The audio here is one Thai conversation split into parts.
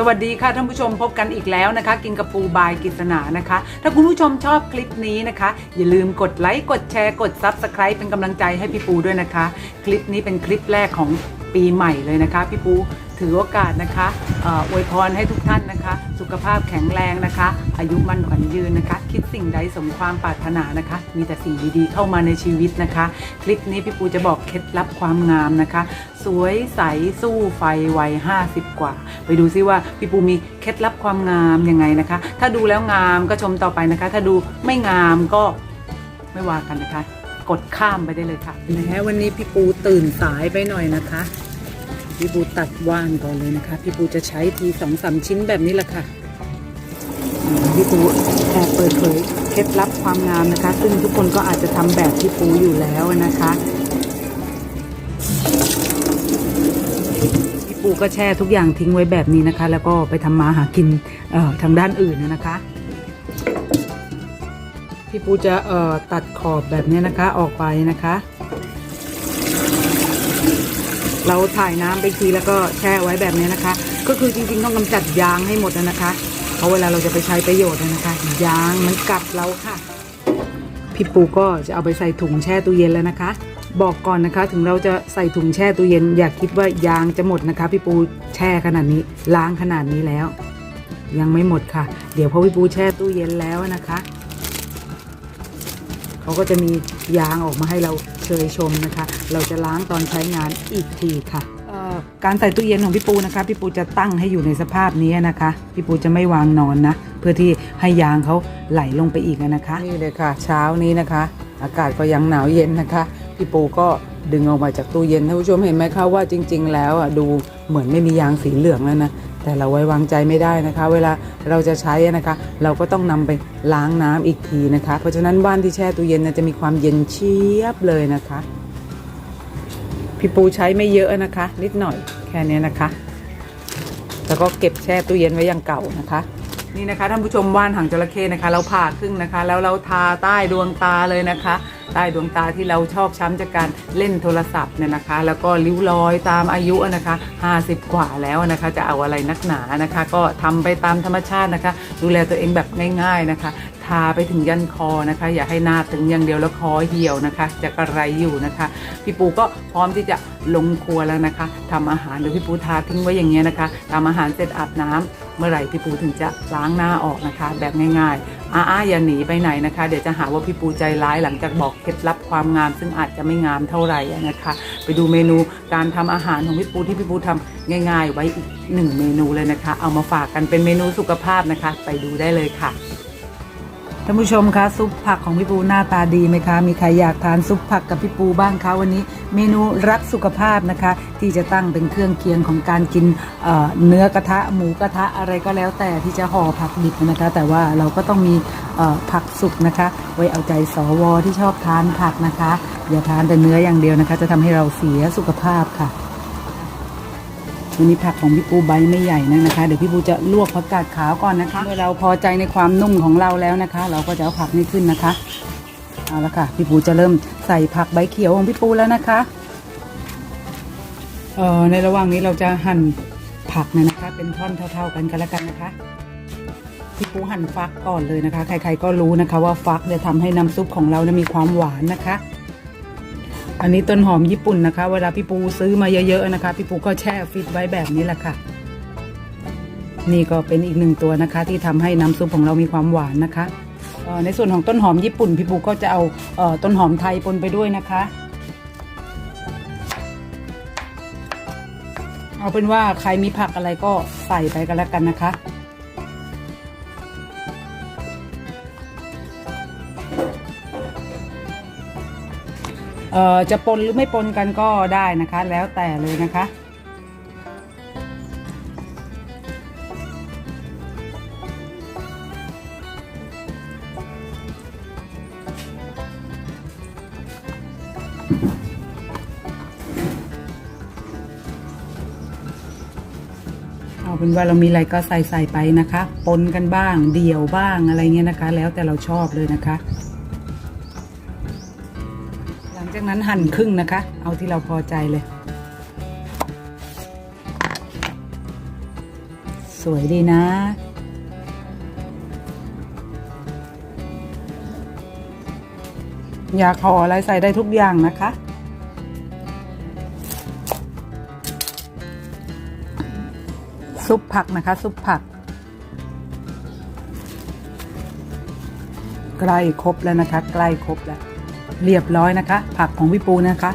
สวัสดีค่ะท่านผู้ชมพบกันอีกแล้วนะคะ กินกับปูบายกิษณานะคะ ถ้าคุณผู้ชมชอบคลิปนี้นะคะ อย่าลืมกดไลค์กดแชร์กด Subscribe เป็นกำลังใจให้พี่ปูด้วยนะคะ คลิปนี้เป็นคลิปแรกของปีใหม่เลยนะคะ พี่ปูถือโอกาสนะคะอวยพรให้ทุกท่านนะคะ ขภาพแข็งแรงนะคะ อายุมั่นขวัญยืนนะคะ คิดสิ่งใดสมความปรารถนานะคะ มีแต่สิ่งดีๆเข้ามาในชีวิตนะคะ คลิปนี้พี่ปูจะบอกเคล็ดลับความงามนะคะ สวยใสสู้ไฟวัย50 กว่า ไปดูซิว่าพี่ปูมีเคล็ดลับความงามยังไงนะคะ ถ้าดูแล้วงามก็ชมต่อไปนะคะ ถ้าดูไม่งามก็ไม่ว่ากันนะคะ กดข้ามไปได้เลยค่ะแม้วันนี้พี่ปูตื่นสายไปหน่อยนะคะพี่ปูตัดว่านก่อนเลยนะคะ พี่ปูจะใช้ทีสองสามชิ้นแบบนี้แหละค่ะ พี่ปูแอบเปิดเผยเคล็ดลับความงามนะคะ ซึ่งทุกคนก็อาจจะทำแบบพี่ปูอยู่แล้วนะคะพี่ปูก็แช่ทุกอย่างทิ้งไว้แบบนี้นะคะ แล้วก็ไปทำมาหากินทางด้านอื่นนะคะ พี่ปูจะตัดขอบแบบนี้นะคะออกไปนะคะเราถ่ายน้ำไปทีแล้วก็แช่ไว้แบบนี้นะคะ ก็คือจริงๆต้องกำจัดยางให้หมดนะคะ เพราะเวลาเราจะไปใช้ประโยชน์นะคะยางมันกัดเราค่ะ พี่ปูก็จะเอาไปใส่ถุงแช่ตู้เย็นแล้วนะคะ บอกก่อนนะคะถึงเราจะใส่ถุงแช่ตู้เย็น อย่าคิดว่ายางจะหมดนะคะ พี่ปูแช่ขนาดนี้ล้างขนาดนี้แล้ว ยังไม่หมดค่ะ เดี๋ยวพอพี่ปูแช่ตู้เย็นแล้วนะคะเขาก็จะมียางออกมาให้เราเชยชมนะคะ เราจะล้างตอนใช้งานอีกทีค่ะ การใส่ตู้เย็นของพี่ปูนะคะ พี่ปูจะตั้งให้อยู่ในสภาพนี้นะคะ พี่ปูจะไม่วางนอนนะ เพื่อที่ให้ยางเขาไหลลงไปอีกนะคะ นี่เลยค่ะ เช้านี้นะคะ อากาศก็ยังหนาวเย็นนะคะ พี่ปูก็ดึงออกมาจากตู้เย็นท่านผู้ชมเห็นไหมคะว่าจริง ๆ แล้วอะดูเหมือนไม่มียางสีเหลืองแล้วนะแต่เราไว้วางใจไม่ได้นะคะ เวลาเราจะใช้นะคะ เราก็ต้องนำไปล้างน้ำอีกทีนะคะ เพราะฉะนั้นบ้านที่แช่ตู้เย็นนะจะมีความเย็นเชียบเลยนะคะ พี่ปูใช้ไม่เยอะนะคะ นิดหน่อยแค่นี้นะคะ แล้วก็เก็บแช่ตู้เย็นไว้อย่างเก่านะคะ นี่นะคะท่านผู้ชมว่านหางจระเข้นะคะ เราผ่าครึ่งนะคะ แล้วเราทาใต้ดวงตาเลยนะคะ ใต้ดวงตาที่เราชอบช้ำจากการเล่นโทรศัพท์เนี่ยนะคะ แล้วก็ริ้วรอยตามอายุนะคะ 50 กว่าแล้วนะคะ จะเอาอะไรนักหนานะคะ ก็ทำไปตามธรรมชาตินะคะ ดูแลตัวเองแบบง่าย ๆนะคะ ทาไปถึงยันคอนะคะ อย่าให้หน้าตึงอย่างเดียวแล้วคอเหี่ยวนะคะ จะกระไรอยู่นะคะ พี่ปูก็พร้อมที่จะลงครัวแล้วนะคะทำอาหารเดี๋ยวพี่ปูทาทิ้งไว้อย่างเงี้ยนะคะทำอาหารเสร็จอาบน้ำเมื่อไหร่พี่ปูถึงจะล้างหน้าออกนะคะ แบบง่ายๆอ้าๆอย่าหนีไปไหนนะคะ เดี๋ยวจะหาว่าพี่ปูใจร้ายหลังจากบอกเคล็ดลับความงาม ซึ่งอาจจะไม่งามเท่าไหร่นะคะ ไปดูเมนูการทำอาหารของพี่ปูที่พี่ปูทำง่าย ๆ ไว้อีกหนึ่งเมนูเลยนะคะ เอามาฝากกันเป็นเมนูสุขภาพนะคะ ไปดูได้เลยค่ะ ท่านผู้ชมคะซุปผักของพี่ปูหน้าตาดีไหมคะ มีใครอยากทานซุปผักกับพี่ปูบ้างคะวันนี้ เมนูรักสุขภาพนะคะ ที่จะตั้งเป็นเครื่องเคียงของการกินเเนื้อกระทะหมูกระทะอะไรก็แล้วแต่ที่จะห่อผักดิบนะคะ แต่ว่าเราก็ต้องมีผักสุกนะคะ ไว้เอาใจสวที่ชอบทานผักนะคะ อย่าทานแต่เนื้ออย่างเดียวนะคะ จะทำให้เราเสียสุขภาพค่ะ วันนี้ผักของพี่ปูใบไม่ใหญ่นักนะคะ เดี๋ยวพี่ปูจะลวกผักกาดขาวก่อนนะคะ เมื่อเราพอใจในความนุ่มของเราแล้วนะคะ เราก็จะเอาผักนี้ขึ้นนะคะ เอาละค่ะ พี่ปูจะเริ่มใส่ผักใบเขียวของพี่ปูแล้วนะคะเอ่อในระหว่างนี้เราจะหั่นผักเนี่ยนะคะ เป็นท่อนเท่า ๆกันกันแล้วกันนะคะพี่ปูหั่นฟักก่อนเลยนะคะ ใคร ๆ ก็รู้นะคะว่าฟักจะทำให้น้ำซุปของเราเนี่ยมีความหวานนะคะ อันนี้ต้นหอมญี่ปุ่นนะคะ เวลาพี่ปูซื้อมาเยอะๆนะคะ พี่ปูก็แช่ฟิตไว้แบบนี้แหละค่ะ นี่ก็เป็นอีกหนึ่งตัวนะคะ ที่ทำให้น้ำซุปของเรามีความหวานนะคะในส่วนของต้นหอมญี่ปุ่น พี่ปูก็จะเอาเออต้นหอมไทยปนไปด้วยนะคะ เอาเป็นว่าใครมีผักอะไรก็ใส่ไปกันแล้วกันนะคะ จะปนหรือไม่ปนกันก็ได้นะคะ แล้วแต่เลยนะคะ เอาเป็นว่าเรามีอะไรก็ใส่ใส่ไปนะคะ ปนกันบ้างเดี่ยวบ้างอะไรเงี้ยนะคะ แล้วแต่เราชอบเลยนะคะ หลังจากนั้นหั่นครึ่งนะคะ เอาที่เราพอใจเลย สวยดีนะ อยากห่ออะไรใส่ได้ทุกอย่างนะคะซุปผักนะคะ ซุปผัก ใกล้ครบแล้วนะคะ ใกล้ครบแล้ว เรียบร้อยนะคะ ผักของพี่ปูนะคะ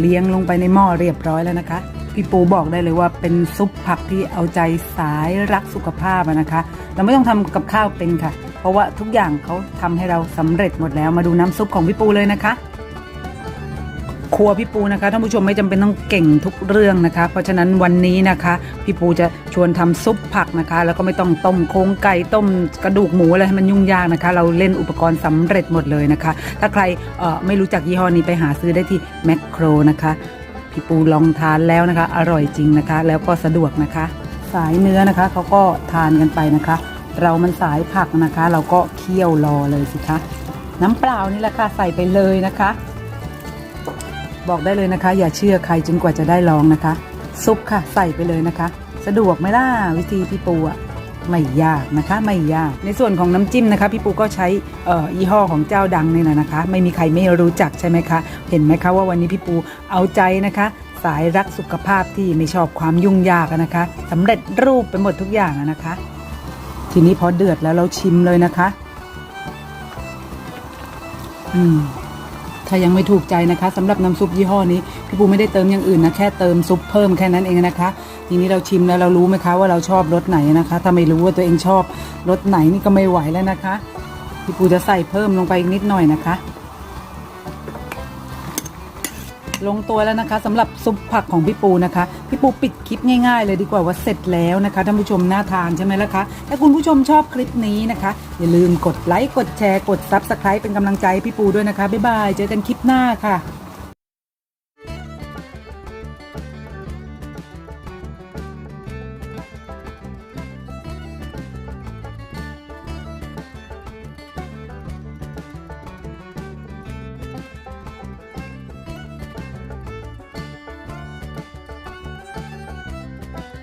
เลี้ยงลงไปในหม้อเรียบร้อยแล้วนะคะ พี่ปูบอกได้เลยว่าเป็นซุปผักที่เอาใจสายรักสุขภาพนะคะ เราไม่ต้องทำกับข้าวเป็นค่ะ เพราะว่าทุกอย่างเขาทำให้เราสำเร็จหมดแล้วมาดูน้ำซุปของพี่ปูเลยนะคะ ครัวพี่ปูนะคะท่านผู้ชมไม่จำเป็นต้องเก่งทุกเรื่องนะคะ เพราะฉะนั้นวันนี้นะคะพี่ปูจะชวนทำซุปผักนะคะ แล้วก็ไม่ต้องต้มโครงไก่ต้มกระดูกหมูอะไรให้มันยุ่งยากนะคะ เราเล่นอุปกรณ์สำเร็จหมดเลยนะคะ ถ้าใครไม่รู้จักยี่ห้อนี้ไปหาซื้อได้ที่แมคโครนะคะพี่ปูลองทานแล้วนะคะ อร่อยจริงนะคะ แล้วก็สะดวกนะคะ สายเนื้อนะคะเขาก็ทานกันไปนะคะ เรามันสายผักนะคะ เราก็เคี่ยวรอเลยสิคะน้ำเปล่านี่แหละค่ะใส่ไปเลยนะคะ บอกได้เลยนะคะ อย่าเชื่อใครจนกว่าจะได้ลองนะคะ ซุปค่ะใส่ไปเลยนะคะ สะดวกไหมล่ะวิธีพี่ปูอะไม่ยากนะคะไม่ยากในส่วนของน้ำจิ้มนะคะ พี่ปูก็ใช้เอ่อยี่ห้อของเจ้าดังนี่นะนะคะ ไม่มีใครไม่รู้จักใช่ไหมคะ เห็นไหมคะว่าวันนี้พี่ปูเอาใจนะคะ สายรักสุขภาพที่ไม่ชอบความยุ่งยากนะคะสำเร็จรูปไปหมดทุกอย่างนะคะ ทีนี้พอเดือดแล้วเราชิมเลยนะคะ อืม ถ้ายังไม่ถูกใจนะคะสำหรับน้ำซุปยี่ห้อนี้พี่ปูไม่ได้เติมอย่างอื่นนะแค่เติมซุปเพิ่มแค่นั้นเองนะคะ ทีนี้เราชิมแล้วเรารู้ไหมคะว่าเราชอบรสไหนนะคะ ถ้าไม่รู้ว่าตัวเองชอบรสไหนนี่ก็ไม่ไหวแล้วนะคะพี่ปูจะใส่เพิ่มลงไปอีกนิดหน่อยนะคะ ลงตัวแล้วนะคะสำหรับซุปผักของพี่ปูนะคะ พี่ปูปิดคลิปง่ายๆ เลยดีกว่าว่าเสร็จแล้วนะคะท่านผู้ชมน่าทานใช่ไหมล่ะคะถ้าคุณผู้ชมชอบคลิปนี้นะคะ อย่าลืมกดไลค์กดแชร์กดซับสไครป์เป็นกำลังใจพี่ปูด้วยนะคะบ๊ายบายเจอกันคลิปหน้าค่ะ